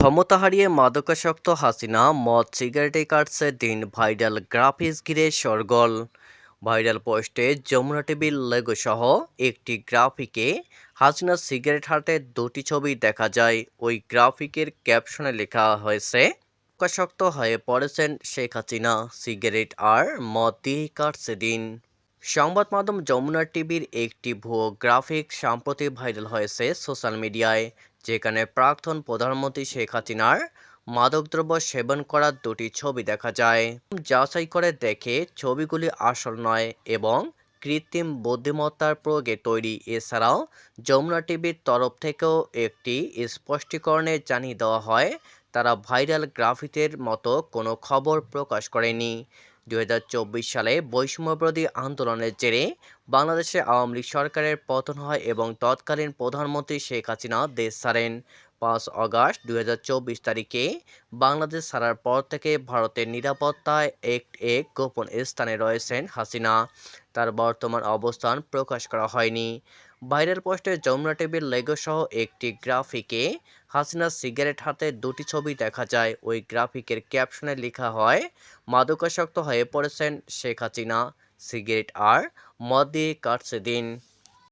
ক্ষমতা হারিয়ে মাদকাসক্ত হাসিনা মদ সিগারেটে কাটছে দিন ভাইরাল গ্রাফিক্স ঘিরে সরগোল ভাইরাল পোস্টে যমুনা টিভির লেগো সহ একটি গ্রাফিকে হাসিনা সিগারেট হাতে দুটি ছবি দেখা যায়। ওই গ্রাফিকের ক্যাপশনে লেখা হয়েছে মাদকাসক্ত হয়ে পড়েছেন শেখ হাসিনা, সিগারেট আর মদ দিয়ে কাটছে দিন। সংবাদ মাধ্যম যমুনা টিভির একটি ভুয়ো গ্রাফিক সাম্প্রতি ভাইরাল হয়েছে সোশ্যাল মিডিয়ায়, যেখানে প্রাক্তন প্রধানমন্ত্রী শেখ হাসিনার মাদকদ্রব্য সেবন করার দুটি ছবি দেখা যায়। যাচাই করে দেখে ছবিগুলি আসল নয় এবং কৃত্রিম বুদ্ধিমত্তার প্রয়োগে তৈরি। এছাড়াও, যমুনা টিভির তরফ থেকেও একটি স্পষ্টীকরণে জানিয়ে দেওয়া হয়, তারা ভাইরাল গ্রাফিকের মতো কোনো খবর প্রকাশ করেনি। দুই হাজার চব্বিশ সালে বৈষম্যবিরোধী আন্দোলনের জেরে বাংলাদেশে আওয়ামী লীগ সরকারের পতন হয় এবং তৎকালীন প্রধানমন্ত্রী শেখ হাসিনা দেশ ছাড়েন। পাঁচ আগস্ট দু হাজার চব্বিশ তারিখে বাংলাদেশ ছাড়ার পর থেকে ভারতের নিরাপত্তায় এক এক গোপন স্থানে রয়েছেন হাসিনা। তার বর্তমান অবস্থান প্রকাশ করা হয়নি। ভাইরাল পোস্টে যমুনা টিভির লেগো সহ একটি গ্রাফিকে হাসিনা সিগারেট হাতে দুটি ছবি দেখা যায়। ওই গ্রাফিকের ক্যাপশনে লেখা হয়, মাদকাসক্ত হয়ে পড়েছেন শেখ হাসিনা। সিগারেট আর মদ দিয়ে কাটছে দিন।